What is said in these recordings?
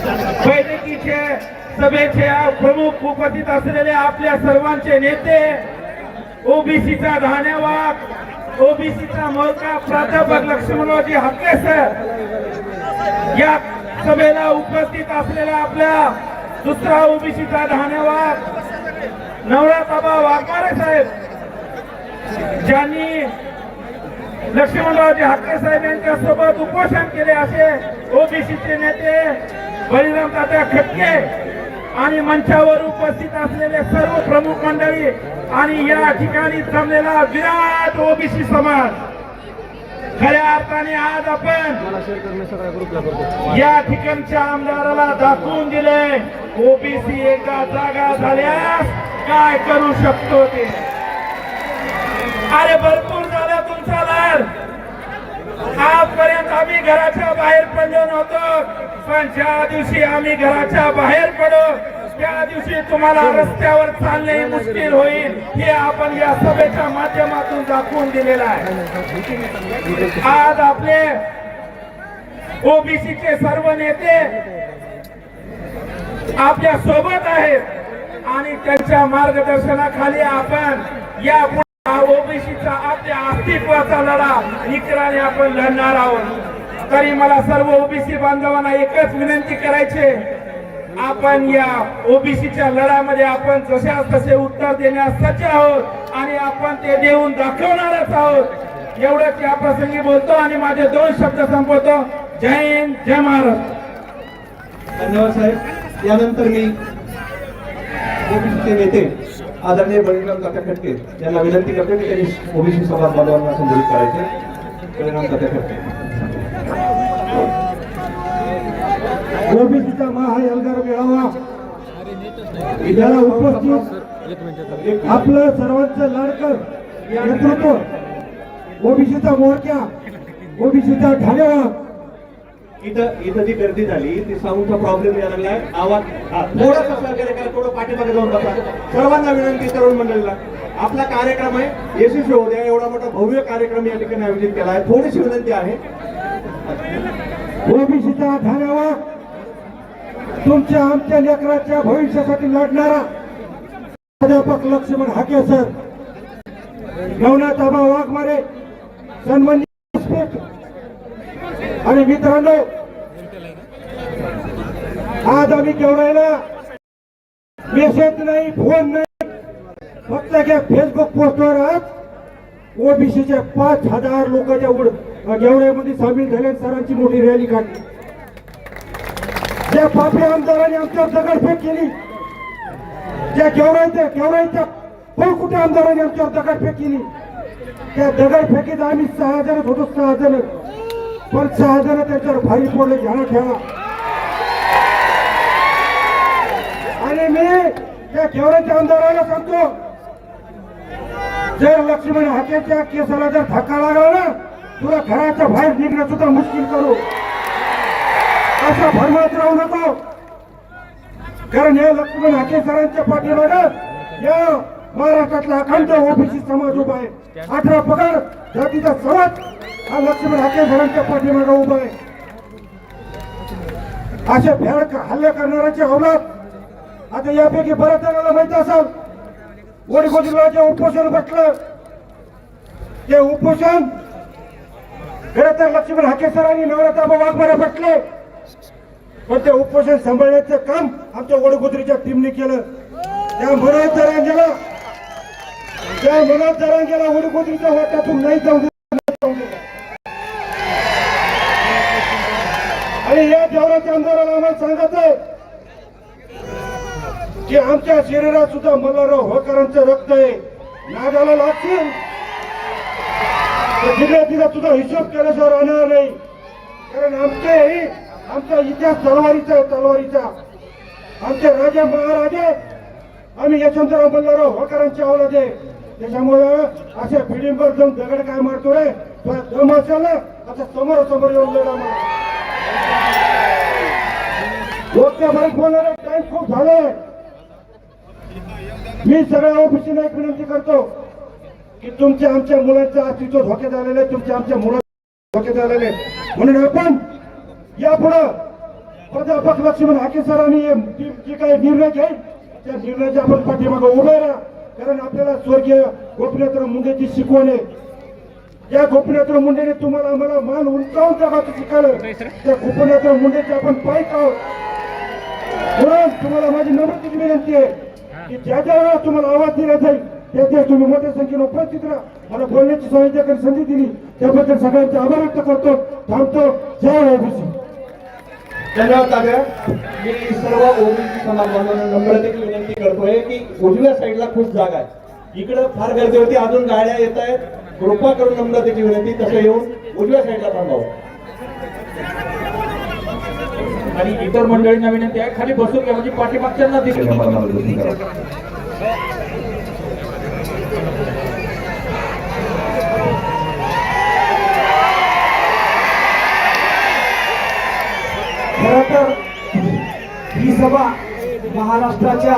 बैठकीचे सभेचे प्रमुख उपस्थित असलेले आपल्या सर्वांचे नेते ओबीसीचा धान्यवाद ओबीसीचा मोर्चा प्राध्यापक लक्ष्मणरावजी हक्के सर या सभेला उपस्थित असलेल्या आपल्या दुसरा ओबीसीचा धन्यवाद नवराताबा वाघमारे साहेब ज्यांनी लक्ष्मणरावजी हक्के साहेब यांच्या सोबत उपोषण केले असे ओबीसीचे नेते बळीरामदादा खटके आणि मंचावर उपस्थित असलेले सर्व प्रमुख मंडळी आणि या ठिकाणी जमलेला विराट ओबीसी समाज. खऱ्या अर्थाने आज आपण या ठिकाणच्या आमदाराला दाखवून दिले. ओबीसी एका जागा झाल्यास काय करू शकतो ते? अरे भरपूर झाला तुमचा लाड. आजपर्यंत आम्ही घराच्या बाहेर पडलो नव्हतो पण ज्या दिवशी आम्ही घराच्या बाहेर पडो त्या दिवशी तुम्हाला रस्त्यावर चालणे मुश्किल होईल हे आपण या सभेच्या माध्यमातून दाखवून दिलेलं आहे. आज आपले ओबीसीचे सर्व नेते आपल्यासोबत आहेत आणि त्यांच्या मार्गदर्शनाखाली आपण या ओबीसीचा आपल्या अस्तित्वाचा लढा इकराने आपण लढणार आहोत. तरी मला सर्व ओबीसी बांधवांना एकच विनंती करायचे आपण या ओबीसीच्या लढ्यामध्ये आपण जशा तसे उत्तर देण्यास सज्ज आहोत आणि आपण ते देऊन दाखवणारच आहोत. एवढंच या प्रसंगी बोलतो आणि माझे दोन शब्द संपवतो. जय हिंद जय महाराष्ट्र धन्यवाद साहेब. यानंतर मी ओबीसीचे नेते आदरणीय बळीराम तात्या खटके यांना विनंती करते की त्यांनी ओबीसी समाज बांधवांना संबोधित करायचे. बळीराम तात्या खटके ओबीसीचा महायलगार मेळावा. याला उपस्थित आपलं सर्वांचं लाडकर नेतृत्व. ओबीसीचा मोर्चा ओबीसीचा ढालेवा इथं इथं जी गर्दी झाली ती साऊंडचा प्रॉब्लेम यायला लागला आवाज थोडं सहकार्य करा थोडं पाठीमागे जाऊन बसा. सर्वांना विनंती तरुण मंडळीला आपला कार्यक्रम आहे यशस्वी होऊ द्या एवढा मोठा भव्य कार्यक्रम या ठिकाणी आयोजित केला आहे. थोडीशी विनंती आहे. ओबीसीचा ढालेवा तुमच्या आमच्या लेकराच्या भविष्यासाठी लढणारा. प्राध्यापक लक्ष्मण हाके सर. नवनाथ आबा वाघमारे. सन्मानित आणि मित्रांनो आज आम्ही केवढायला मेसेज नाही फोन नाही फक्त काय फेसबुक पोस्टवर आज ओबीसीच्या पाच हजार लोक जेवढ्यामध्ये सामील झाले सरांची मोठी रॅली काढली. ज्या पापी आमदारांनी आमच्यावर दगडफेक केली ज्या केवढायच्या केवढायच्या कुठे आमदारांनी आमच्यावर दगडफेक केली त्या दगडफेकीत आम्ही सहा जणच होतो सहा जण. पण सहा जण त्याच्यावर भारी पडले घ्या ठेवा आणि मी त्या केवढ्याच्या आमदाराला सांगतो जर लक्ष्मण हाकेच्या केसाला जर धक्का लागला ना तुला घराच्या बाहेर निघणं सुद्धा मुश्किल करू. असा भरमात राहू नको. कारण या लक्ष्मण हाके सरांच्या पाठीमागं या महाराष्ट्रातला अखंड ओबीसी समाज उभा आहे. अठरा पगार जातीचा समाज हा लक्ष्मण हाके सरांच्या पाठीमागे उभा आहे. असे भ्याड हल्ले करणाऱ्याचे अवलाद आता यापैकी बऱ्याच जणांना माहिती असाल. वडगोजीला जे उपोषण बसलं ते उपोषण खरं तर लक्ष्मण हाके सरांनी नवरात्र वाघमारे बसले पण ते उपोषण सांभाळण्याचं काम आमच्या वडगोदरीच्या टीमने केलं. त्या मनोहर त्या मनोज जरांगेला वडगोदरीच्या वाटातून नाही जाऊ नाही जाऊ आणि या देवराच्या आमदाराला आम्हाला सांगायचंय की आमच्या शरीरात सुद्धा मल्हारराव होळकरांचं रक्त आहे. नागाला लागतील. तर तिथे सुद्धा हिशोब केल्याशिवाय राहणार नाही. कारण आमचे आमचा इतिहास तलवारीचा आहे तलवारीचा. आमचे राजे महाराजे आम्ही यशवंतराव मल्हारराव होळकरांची अवलाद आहे. त्याच्यामुळं अशा फिडींवर जाऊन दगड काय मारतो रे? तुला दम असेल ना आता समोर समोर येऊन लढा मला बोलणार टाइम खूप झाले मी सगळ्या ऑफिसला एक विनंती करतो की तुमच्या आमच्या मुलांचं अस्तित्व धोक्यात आलेलं आहे तुमच्या आमच्या मुलांचं धोक्यात आलेलं आहे. म्हणून आपण यापुढं प्राध्यापक लक्ष्मण हाके सरांनी जे काही निर्णय घेईल त्या निर्णयाच्या आपण पाठीमागं उभे राहा. कारण आपल्याला स्वर्गीय गोपीनाथराव मुंडेची शिकवण आहे. या गोपीनाथराव मुंडेने तुम्हाला आम्हाला मान उंचावून जगाचं शिकवलं. त्या गोपीनाथराव मुंडेचे आपण पाईक आहोत. म्हणून तुम्हाला माझी नम्रतेची विनंती आहे की ज्या ज्या वेळा तुम्हाला आवाज दिला जाईल त्या त्या तुम्ही मोठ्या संख्येने उपस्थित राहा. मला बोलण्याची संयोजकांनी संधी दिली. त्याबद्दल सगळ्यांचे आभार व्यक्त करतो. थांबतो. जय ओबीसी धन्यवाद ताब्या मी सर्व ओबीसी समाज नम्रतेची विनंती करतोय की उजव्या साईडला खूप जागा आहे. इकडं फार गर्दी होती अजून गाड्या येत आहेत. कृपा करून नम्रतेची विनंती तसं येऊन उजव्या साईडला थांबावं. आणि इतर मंडळींना विनंती आहे खाली बसून घ्या म्हणजे पाठीमागच्यांना दिसेल खर तर ही सभा महाराष्ट्राच्या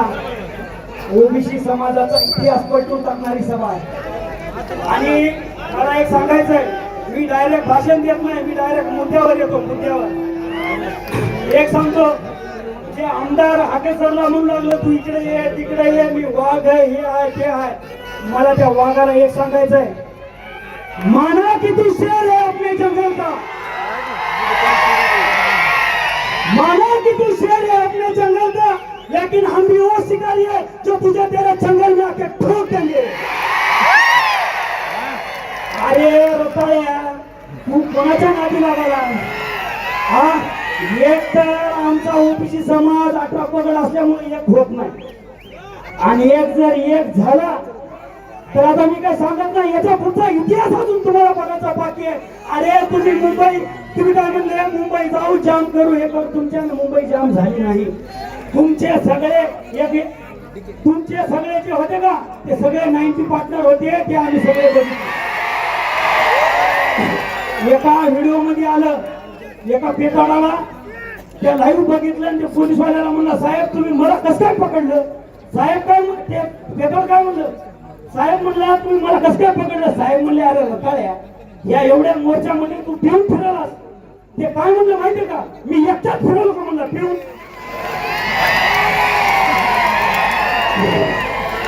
ओबीसी समाजाचा इतिहास पलटून टाकणारी सभा आहे. आणि मला एक सांगायचं आहे मी डायरेक्ट भाषण देत नाही मी डायरेक्ट मुद्द्यावर येतो मुद्द्यावर. एक सांगतो जे आमदार हाके सरला म्हणून लागलं तू इकडे ये तिकडे ये मी वाघ आहे हे आहे ते आहे. मला त्या वाघाला एक सांगायचं आहे माना किती शेर आहे अपने जंगल का माना कि शेर है अपने जंगल का लेकिन हम भी वो शिकारी है जो तुझे तेरे जंगल में आके ठोक देंगे. अरे रोता रताळ्या तू कोणाच्या नादी लागाला हा? एक तर आमचा ओबीसी समाज अठरा पगड असल्यामुळे एक होत नाही. आणि एक जर एक झाला तर आता मी काय सांगत नाही याचा पुढचा इतिहास अजून तुम्हाला बघायचा बाकी आहे. अरे तुम्ही मुंबई तुम्ही काय म्हणले मुंबई जाऊ जाम करू. हे करू तुमच्या मुंबई जाम झाली नाही. तुमचे सगळे एक तुमचे सगळे जे होते का ते सगळे नाईन्टी पार्टनर होते ते आम्ही सगळे एका व्हिडिओमध्ये आलं एका पेटाळाला त्या लाईव्ह बघितलं आणि ते पोलीसवाल्याला म्हणलं साहेब तुम्ही मला कसं काय पकडलं? साहेब काय ते पेपर काय म्हणलं? साहेब म्हणला तुम्ही मला कसं काय पकडलं? साहेब म्हणले अरे रताळ्या या एवढ्या मोर्चा मोर्चामध्ये तू फिरून फिरलास. ते काय म्हणलं माहितीये का? मी एकटाच फिरवलं का म्हणलं फिरून?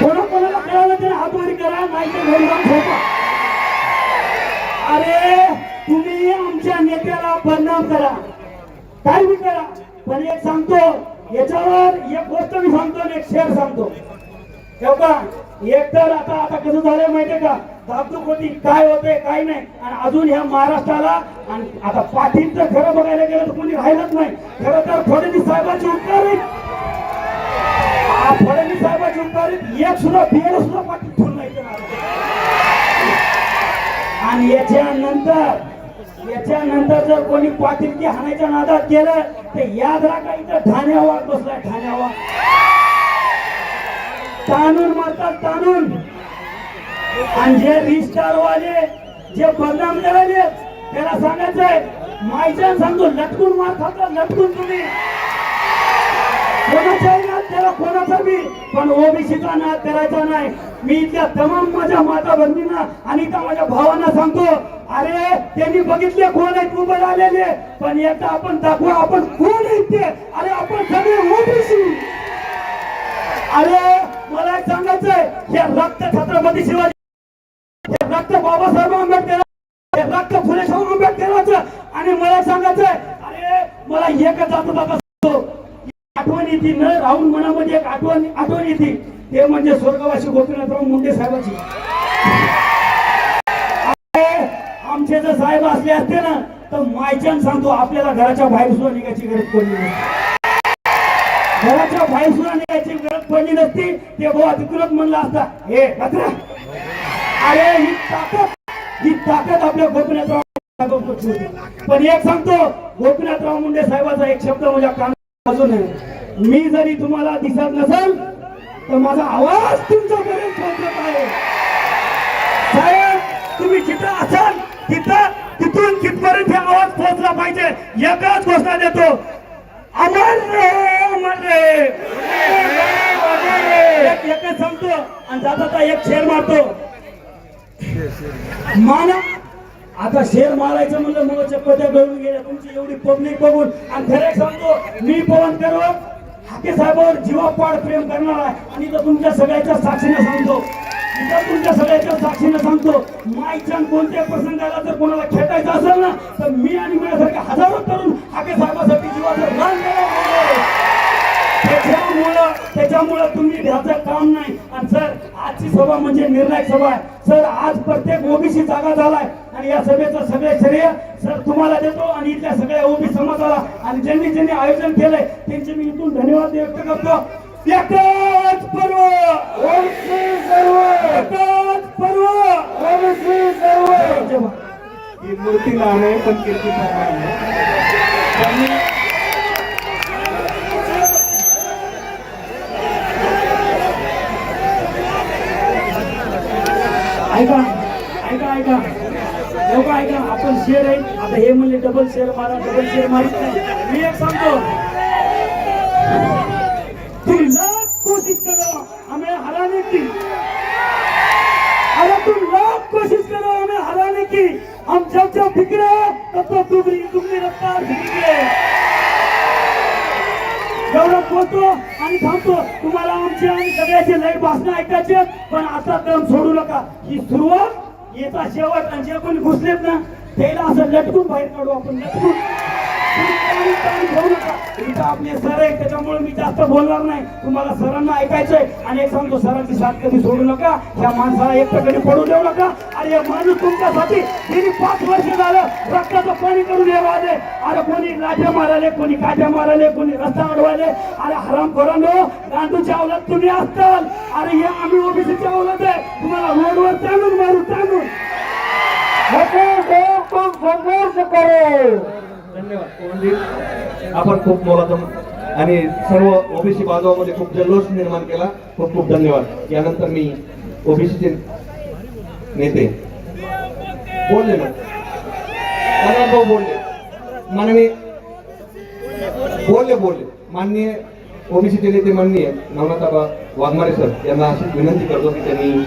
कोणा कोणाला कळालं तरी हातवारी करा नाही तर घरी जाऊन अरे तुम्ही आमच्या नेत्याला बदनाम करा. काय बी करा. पण एक सांगतो याच्यावर एक गोष्ट मी सांगतो आणि एक शेअर सांगतो. ठेव एक तर आता आता कसं झालंय माहितीये का? धाकधूक होती काय होते काय नाही. आणि अजून ह्या महाराष्ट्राला आणि आता पाटील तर खरं बघायला गेलं तर कोणी राहिलंच नाही. खरं तर फडणवीस साहेबांची उपकारित फडणवीस साहेबांची उपकारित एक सुद्धा बियाणं सुद्धा पाटील ठेवून नाही आणि याच्यानंतर याच्यानंतर जर कोणी पाटीलकी हाणायच्या नादात गेलं तर याद राखा इथं ठाण्यावर बसलाय ठाण्यावर. तानून मारतात तानून. आणि जे रिस्टार वाले जे बदनाम करायले त्याला सांगायचंय मायच्या सांगतो लटकून मार खाता लटकून तुम्ही. कोणाचाही नाद त्याला कोणाचा बी पण ओबीसीचा ना करायचा नाही. मी इथल्या तमाम माझ्या माता बंधूंना आणि त्या माझ्या भावांना सांगतो अरे त्यांनी बघितले कोण आहेत मुंबई आलेले पण एकदा आपण दाखवू आपण कोण आहेत ते? अरे आपण सगळे ओबीसी. अरे मला एक सांगायचंय हे रक्त छत्रपती शिवाजी हे रक्त बाबासाहेब आंबेडकर हे रक्त फुले शाहू आंबेडकरांचं. आणि मला सांगायचंय अरे मला एकच आता सांगतो. आठवण येते न राहून मनामध्ये एक आठवण आठवण येते. ते म्हणजे स्वर्गवासी गोपीनाथराव मुंडे साहेबाची. अरे, आमचे जर साहेब असले असते ना तर मायच्यान सांगतो आपल्याला घराच्या बाहेर सुद्धा निघायची गरज पडली नाही. घराच्या बाहेर सुद्धा निघायची गरज पडली नसती. ते भाऊ अधिकृत म्हणला असता. हे मात्र अरे ही ताकद ही ताकद आपल्या गोपीनाथराव पण एक सांगतो गोपीनाथराव मुंडे साहेबाचा एक शब्द माझ्या कानात वाजून आहे. मी जरी तुम्हाला दिसत नसेल तर माझा आवाज तुमच्यापर्यंत पोहोचत आहे. साहेब तुम्ही जिथं असाल तिथं तिथून तिथपर्यंत आवाज पोहोचला पाहिजे. एकच घोषणा देतो. अमर रे एक- एकच सांगतो आणि जाता एक शेर मारतो. माना आता शेर मारायचं म्हणलं मग चप्पत्या गळून गेल्या. तुमची एवढी पब्लिक बघून. आणि खरं सांगतो मी पवन करवर हाके साहेबांवर जीवापाड प्रेम करणार आहे. आणि तो तुमच्या सगळ्याच्या साक्षीने सांगतो इथं तुमच्या सगळ्याच्या साक्षीने सांगतो माईच्या कोणत्या प्रसंगाला जर कोणाला खेटायचं असेल ना तर मी आणि माझ्यासारखे हजारो तरुण हाके साहेबासाठी जीवाचं रान त्याच्यामुळं त्याच्यामुळं तुम्ही भ्याचं काम नाही. आणि सर आजची सभा म्हणजे निर्णायक सभा आहे. सर आज प्रत्येक ओबीसी जागा झालाय. आणि या सभेचं सगळे श्रेय सर तुम्हाला देतो आणि इथल्या सगळ्या ओबीसी समाजाला. आणि ज्यांनी ज्यांनी आयोजन केलंय त्यांचे मी इथून धन्यवाद व्यक्त करतो. एकच पर्व. एकच पर्व. ही मूर्ती लहान आहे पण कीर्ती आहे. ऐका ऐका ऐका. लोक ऐका आपण शेअर आहे. आता हे म्हणले डबल शेअर मारा डबल शेअर मारित नाही मी एक सांगतो. कोशिश करो हमें हराने की. अरे तुम लाख कोशिश करो हमें हराने की. हम जब जब बिगड़े तब तब दुगनी दुगनी रफ्तार बिगड़े गौरव बोलतो आणि थांबतो. तुम्हाला आमची आणि सगळ्याचे लय भाषण ऐकायचे पण आता क्रम सोडू नका. ही सुरुवात येता शेवट आणि जे कोणी घुसलेत ना त्याला असं लटकून बाहेर काढू आपण लटकून. घेऊ नका इथं आपले सर आहे त्याच्यामुळे मी जास्त बोलणार नाही तुम्हाला सरांना ऐकायचंय आणि एक सांगतो सरांची साथ कधी सोडू नका ह्या माणसाला एकटं कधी पडू देऊ नका आणि हे माणूस तुमच्यासाठी गेली पाच वर्ष झालं रक्ताचं पाणी करून हे राहिले अरे कोणी लाट्या मारायले कोणी काट्या मारायले कोणी रस्ता अडवायले अरे हराम करून गांधूच्या अवलात तुम्ही असताल अरे हे आम्ही ओबीसीच्या अवलात आहे तुम्हाला रोडवर ताणून मारू ताणून संघर्ष करो धन्यवाद. आपण खूप मोलाचं आणि सर्व ओबीसी बांधवामध्ये खूप जल्लोष निर्माण केला. खूप खूप धन्यवाद. यानंतर मी ओबीसीचे नेते. बोलले ना. भाऊ बोलले. माननीय बोलले बोलले. माननीय ओबीसीचे नेते माननीय नवनाथाबा वाघमारे सर. यांना अशी विनंती करतो की त्यांनी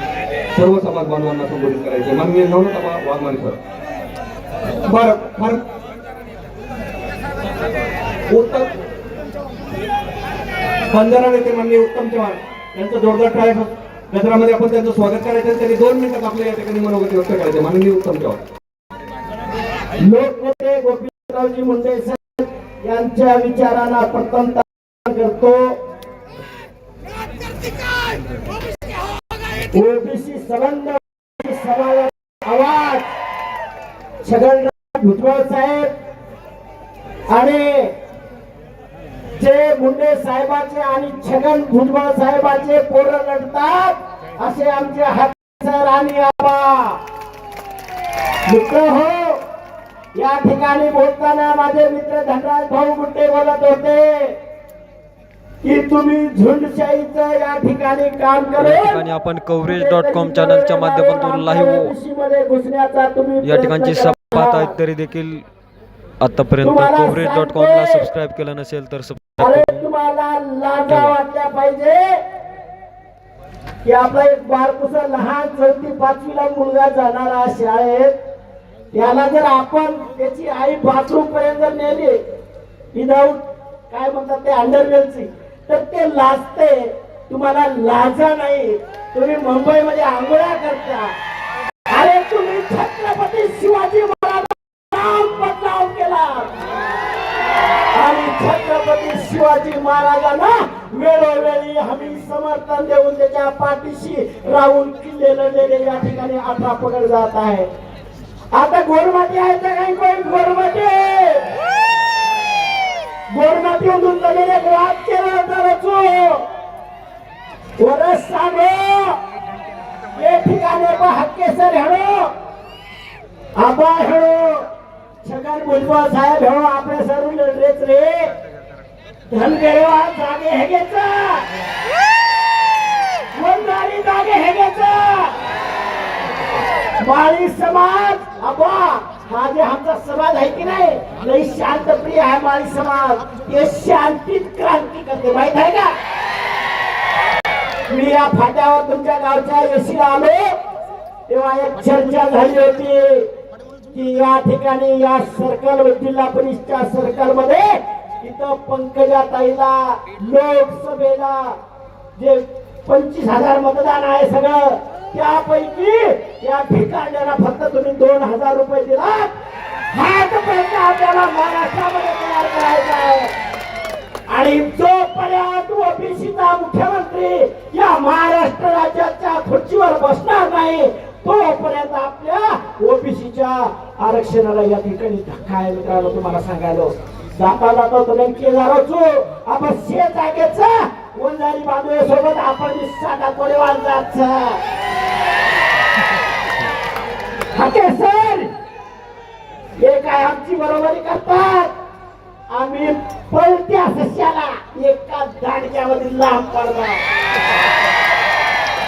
सर्व समाज बांधवांना संबोधित करायचे माननीय नवनाथाबा वाघमारे सर. बरं फार उत्तम. बंजारा नेते माननीय उत्तम चव्हाण यांचं जोरदार टाळ्या गजरामध्ये आपण त्यांचं स्वागत करायचं. त्यांनी दोन मिनिटात आपल्या या ठिकाणी मनोगती व्यक्त करायचे. माननीय उत्तम चव्हाण. लोकनेते गोपीरावजी मुंडे साहेब यांच्या विचारांना प्रथम करतो. ओबीसी संबंध समाजाचा आवाज. छगन भुजबळ साहेब आणि जे मुंडे साहेबाचे आणि छगन भुजबळ साहेबाचे पोरं लढतात असे आमचे हात सर आणि आबा. मित्र हो या ठिकाणी बोलताना माझे मित्र धनराज भाऊ गुट्टे बोलत होते की तुम्ही झुंडशाहीचं या ठिकाणी काम करून आपण कव्हरेज डॉट कॉम चॅनलच्या माध्यमातून लाईव्हमध्ये घुसण्याचा तुम्ही या ठिकाणची सभा आहेत. तरी देखील आतापर्यंत कव्हरेज डॉट कॉमला सबस्क्राईब केलं नसेल तर अरे तुम्हाला लाजा वाटल्या पाहिजे. की आपला एक बारकुसा लहान चौथी पाचवीला मुलगा जाणारा शाळेत त्याला जर आपण त्याची आई बाथरूम पर्यंत जर नेली विदाऊट काय म्हणतात ते अंडरवेलची तर ते लाजते. तुम्हाला लाजा नाही. तुम्ही मुंबईमध्ये आंघोळ्या करता. अरे तुम्ही छत्रपती शिवाजी छत्रपती शिवाजी महाराजांना वेळोवेळी आम्ही समर्थन देऊन त्याच्या पाठीशी राहून किल्ले लढलेले या ठिकाणी आता पकड जात आहे. आता गोरमाटी आहे का काही कोण? गोरमाटी गोरमाटी मधून गेलेले वाद केला तर वरस सांगो. हे ठिकाणी हक्केसर हेडो आबा हेडो छगन भुजबळ साहेब हेडो आपले सर्व लढलेच रे. धनगरेवा जागे हेगेचा. वंदारी जागे हेगेचा. माळी समाज अबा हा जे आमचा समाज आहे की नाही? लई शांतप्रिय आहे माळी समाज. हे शांतीत क्रांती करते माहीत आहे का? मी या फाट्यावर तुमच्या गावच्या यशीला आलो. तेव्हा एक चर्चा झाली होती की या ठिकाणी या सर्कल जिल्हा परिषदच्या सर्कलमध्ये इथं पंकजा ताईला लोकसभेला जे पंचवीस हजार मतदान आहे सगळं त्यापैकी या ठिकाण्याला फक्त तुम्ही दोन हजार रुपये दिला हाच प्रयत्न आपल्याला महाराष्ट्रामध्ये तयार करायचा आहे. आणि जोपर्यंत ओबीसीचा मुख्यमंत्री या महाराष्ट्र राज्याच्या खुर्चीवर बसणार नाही तोपर्यंत आपल्या ओबीसीच्या आरक्षणाला या ठिकाणी धक्का आहे. मित्रांनो तुम्हाला सांगायला जाता जाता तुम्ही केदाराचो आपण शे जागेचा गुंजारी बांधवे सोबत आपण साधा कोडे जायचं हाके सर! हे काय आमची बरोबरी करतात? आम्ही पळत्या सस्याला एका दांडक्यामध्ये लांब पडणार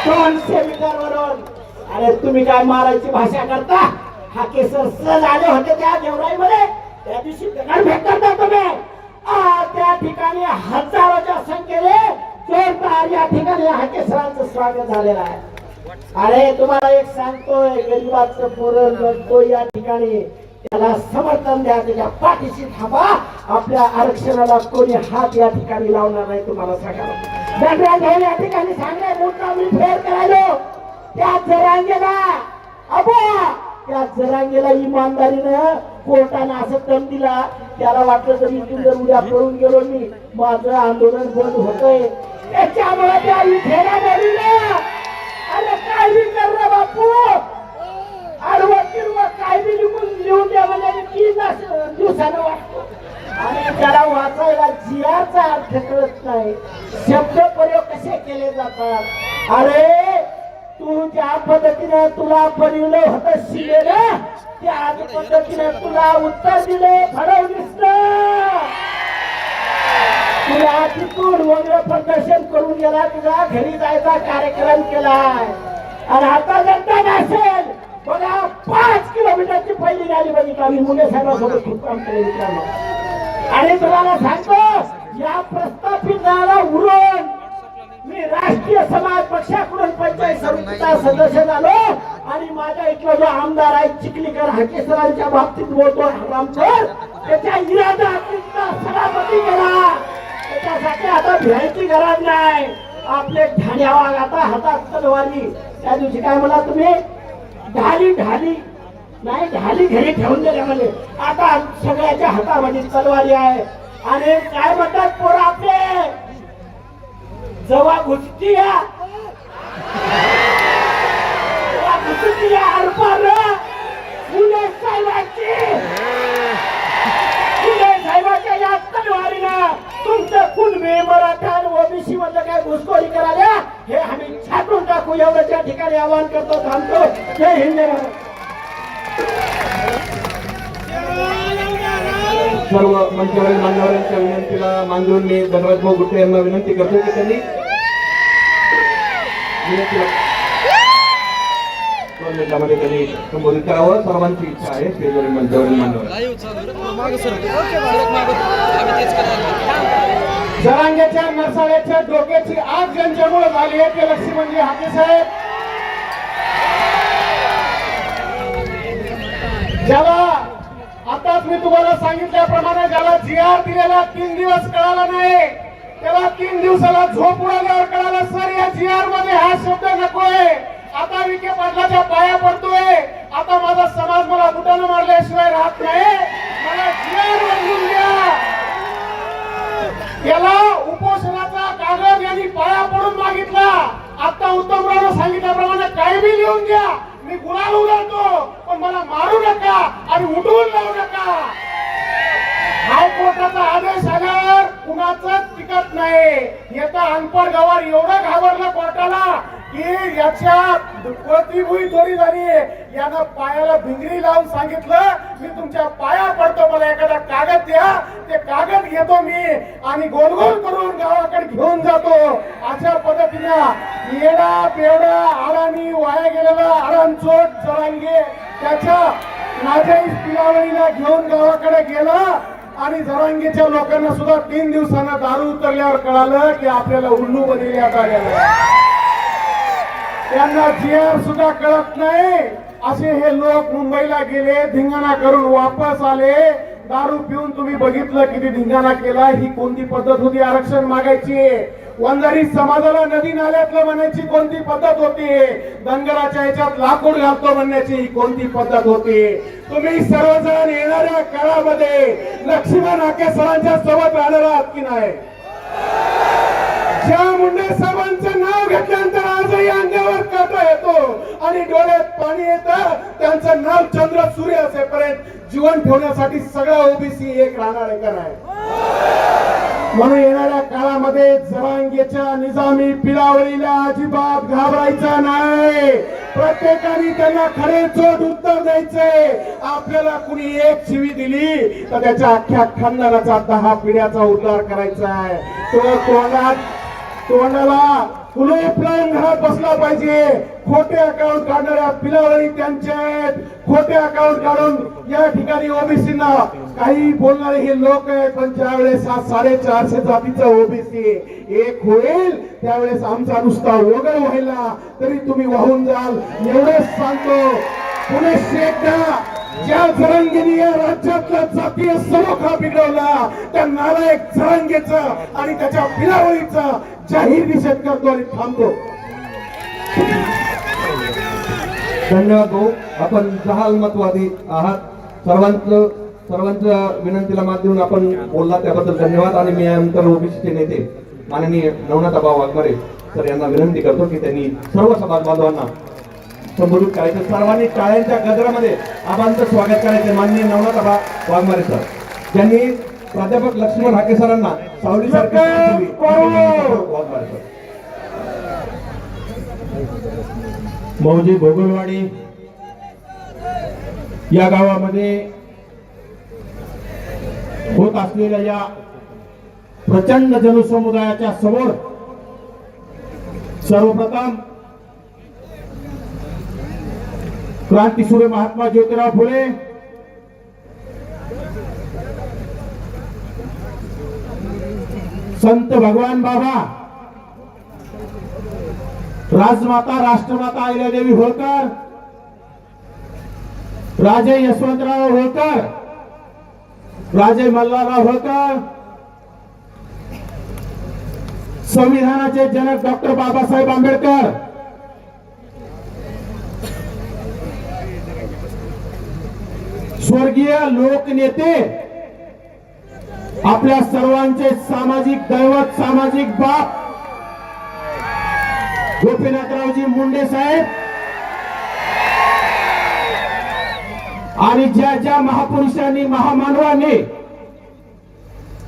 दोनशे मीटर वरून अरे तुम्ही काय मारायची भाषा करता? हा केसर सहज आले होते त्या देवराईमध्ये. त्या दिवशी दगडफेक करता तुम्ही त्या ठिकाणी हजारोच्या संख्येने जोरदार या ठिकाणी हाकेसरांचं स्वागत झालेलं आहे. अरे तुम्हाला एक सांगतोय गरीबाचं पोरं लढतो या ठिकाणी. त्याला समर्थन द्या त्याच्या पाठीशी थांबा. आपल्या आरक्षणाला कोणी हात या ठिकाणी लावणार नाही तुम्हाला सांगायला घेऊन या ठिकाणी सांगणे मोठा मी फेर करायलो. त्या जरांगेला अबो त्या जरांगेला इमानदारीनं कोर्टानं असं दम दिला. त्याला वाटलं तर इथून जर उद्या पळून गेलो मी माझं आंदोलन बंद होतंय. त्याच्यामुळे त्या विखेला बोललं अरे काय बी कर रे बापू? आडवं तिरवं काय बी लिहून लिहून द्या म्हणजे मी तीन दिवसानं वाटतो. आणि त्याला वाचायला जियाचा अर्थ कळत नाही. शब्द प्रयोग कसे केले जातात? अरे तू ज्या पद्धतीने तुला बनवलं होतं शिलेलं त्याच पद्धतीने तुला उत्तर दिले फडवणीसनं तुला तिथून वगैरे प्रदर्शन करून गेला तुझा घरी जायचा कार्यक्रम केलाय. आणि आता जनता नसेल. बघा पाच किलोमीटरची पहिली गाडी बघितली आम्ही. मुले साहेबांसोबत खूप काम केलं आणि तुम्हाला सांगतो या प्रस्थापित उरण राष्ट्रीय समाज पक्षाकडून पंचायत समितीचा सदस्य झालो आणि माझ्या इथला जो आमदार आहे चिखलीकर हाकेसरांच्या बाबतीत बोलतो रामकर त्याच्या इरादा सभापती केला. त्याच्यासाठी आता भ्यायची गरज नाही. आपले ठाण्यावाग आता हातात तलवारी. त्या दिवशी काय म्हणा तुम्ही? ढाली ढाली. नाही ढाली घरी ठेवून दिल्या म्हणजे आता सगळ्याच्या हातामध्ये तलवारी आहे. आणि काय म्हणतात पोरं आपले? जवा घुसती या जेव्हा घुसती या अर्पार फुले साहेबांची फुले साहेबाच्या या तलवारीनं तुमचं कुणबी मराठा आणि ओबीसी मधलं काय घुसखोरी करायला हे आम्ही छाटून टाकू एवढं त्या ठिकाणी आवाहन करतो थांबतो जय हिंद जय महाराष्ट्र. सर्व मंचावरील मान्यवरांच्या देऊन मी धनराज भाऊ गुट्टे यांना विनंती करतो की त्यांनी विनंतीला दोन मिनिटामध्ये त्यांनी संबोधित करावं. सर्वांची इच्छा आहे. स्टेजवरील मंचावरील मान्यवर जरांग्याच्या नरसाळ्याच्या डोक्याची आग ज्यांच्यामुळे झाली आहे ते लक्ष्मी म्हणजे हाके साहेब. ज्याला मी तुम्हाला सांगितल्याप्रमाणे ज्याला जी आर दिलेला तीन दिवस कळाला नाही त्याला तीन दिवसाला झोप उडाल्यावर कळाला सर या जी आरमध्ये हा शब्द नकोय. आता विखे पाटलाच्या पाया पडतोय. आता माझा समाज मला बुटानं मारल्याशिवाय राहत नाही. मला जी आर बदलून द्या. याला उपोषणाचा कागद यांनी पाया पडून मागितला. आता उत्तम सांगितल्याप्रमाणे काही बी लिहून घ्या. मी गुलाल उघडतो पण मला मारू नका आणि उठवून लावू नका. हायकोर्टाचा आदेश आल्यावर कुणाच टिकत नाही. याचा अनपड गवार एवढं घाबरलं कोर्टाला की याच्या प्रतिभूई थोडी झाली. यानं पायाला भिंगरी लावून सांगितलं मी तुमच्या पाया पडतो मला एखादा कागद द्या. ते कागद घेतो मी आणि गोलगोल करून गावाकडे घेऊन जातो. अशा पद्धतीनं येडा पेवडा आरामी वाया गेलेला आरामचोट जरांगे त्याच्या माझ्या पिलावळीला घेऊन गावाकडे गेला आणि जरांगीच्या लोकांना सुद्धा तीन दिवसांना दारू उतरल्यावर कळालं की आपल्याला उल्लू बनविण्यात कार्यालय त्यांना जीआर सुद्धा कळत नाही. असे हे लोक मुंबईला गेले धिंगाणा करून वापस आले. दारू पिऊन तुम्ही बघितलं किती धिंगाणा केला ही कोणती पद्धत होती? आरक्षण मागायची. वंजारी समाजाला नदी नाल्यातलं म्हणायची कोणती पद्धत होती? धनगराच्या ह्याच्यात लाकूड घालतो म्हणण्याची ही कोणती पद्धत होती? तुम्ही सर्वजण येणाऱ्या काळामध्ये लक्ष्मण हाके सरांच्या सोबत राहणार आहात की नाही? ज्या मुंडे साहेबांचं नाव घेतल्यानंतर आजही अंग काटा येतो आणि डोळ्यात पाणी येतं. त्यांचं नाव चंद्र सूर्य असेपर्यंत जीवन ठेवण्यासाठी सगळा ओबीसी एक राहणार आहे म्हणून येणाऱ्या काळामध्ये जरांगेच्या निजामी पिलावळीला अजिबात घाबरायचं नाही. प्रत्येकाने त्यांना खरे चोट उत्तर द्यायचंय आपल्याला कुणी एक शिवी दिली तर त्याच्या अख्ख्या खानदानाचा दहा पिढ्याचा उद्धार करायचा आहे. तो तोंडात तोंडाला फुले प्लॅन घरात बसला पाहिजे. खोटे अकाउंट काढणाऱ्या पिलावळी त्यांचे आहेत खोटे अकाउंट काढून या ठिकाणी ओबीसीना काही बोलणारे हे लोक आहेत पण ज्यावेळेस हा साडेचारशे जातीचा ओबीसी एक होईल त्यावेळेस आमचा नुसता वगळ व्हायला तरी तुम्ही वाहून जाल. एवढंच सांगतो. पुणे एकदा ज्या जरंगीने या राज्यातला जातीय सलोखा बिघडवला त्या नालायक जरंगेचा आणि त्याच्या पिलावळीचा जाहीर निषेध करतो आणि थांबतो. धन्यवाद भाऊ. आपण जहाल मतवादी आहात. सर्वांचं सर्वांच्या विनंतीला मात देऊन आपण बोलला त्याबद्दल धन्यवाद आणि मी यानंतर ओबीसीचे नेते माननीय नवनाथ नवनाथाबा वाघमारे सर यांना विनंती करतो की त्यांनी सर्व समाज बांधवांना संबोधित करायचं सर्वांनी टाळ्यांच्या गजरामध्ये आबांचं स्वागत करायचे. माननीय नवनाथाबा वाघमारे सर. ज्यांनी प्राध्यापक लक्ष्मण हाके सरांना सर. मौजे भोगलवाडी या गावामध्ये होत असलेल्या या प्रचंड जनसमुदायाच्या समोर सर्वप्रथम क्रांतीसूर्य महात्मा ज्योतिराव फुले. संत भगवान बाबा. राजमाता राष्ट्रमाता अहिल्यादेवी होळकर. राजे यशवंतराव होळकर. राजे मल्हारराव होळकर. संविधानाचे जनक डॉक्टर बाबासाहेब आंबेडकर. स्वर्गीय लोकनेते आपल्या सर्वांचे सामाजिक दैवत सामाजिक बाप गोपीनाथरावजी मुंडे साहेब आणि ज्या ज्या महापुरुषांनी महामानवांनी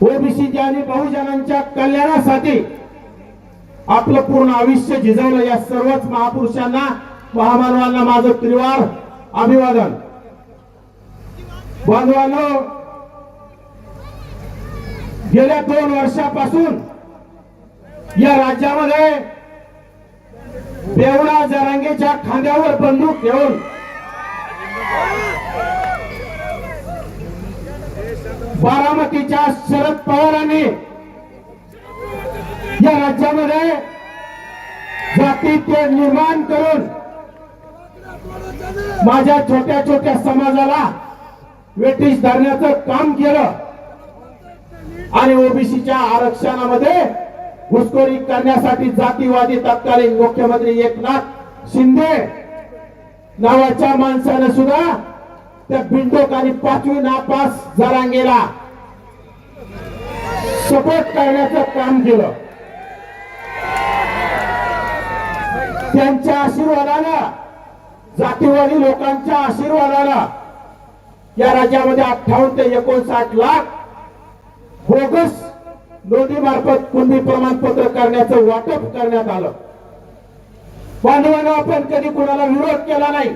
ओबीसी आणि बहुजनांच्या कल्याणासाठी आपलं पूर्ण आयुष्य झिजवलं या सर्वच महापुरुषांना महामानवांना माझं त्रिवार अभिवादन. बांधवांनो गेल्या दोन वर्षापासून या राज्यामध्ये बेवडा जरांगेच्या खांद्यावर बंदूक घेऊन बारामतीच्या शरद पवारांनी या राज्यामध्ये जातीत्य निर्माण करून माझ्या छोट्या छोट्या समाजाला वेटीस धरण्याचं काम केलं. आणि ओबीसीच्या आरक्षणामध्ये घुसखोरी करण्यासाठी जातीवादी तत्कालीन मुख्यमंत्री एकनाथ शिंदे नावाच्या माणसानं सुद्धा त्या बिंडोक आणि पाचवी नापास जरांगेला सपोर्ट करण्याचं काम केलं. त्यांच्या आशीर्वादानं जातीवादी लोकांच्या आशीर्वादाला या राज्यामध्ये अठ्ठावन्न ते एकोणसाठ लाख बोगस नोंदी मार्फत कुणबी प्रमाणपत्र करण्याचं वाटप करण्यात आलं. बांधवानं आपण कधी कुणाला विरोध केला नाही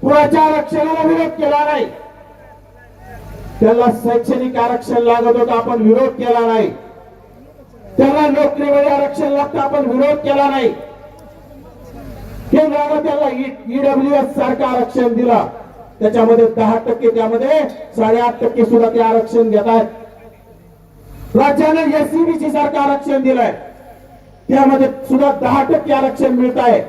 कुणाच्या आरक्षणाला विरोध केला नाही त्याला शैक्षणिक आरक्षण लागत होतं आपण विरोध केला नाही. त्याला नोकरीमध्ये आरक्षण लागतं आपण विरोध केला नाही. केंद्रानं त्याला e- ईडब्ल्यू एस सारखं आरक्षण दिलं. त्याच्यामध्ये दहा टक्के त्यामध्ये साडेआठ टक्के सुद्धा ते आरक्षण घेत आहेत. राज्यानं एससीबीसी सारखं आरक्षण दिलंय. त्यामध्ये सुद्धा दहा टक्के आरक्षण मिळत आहे.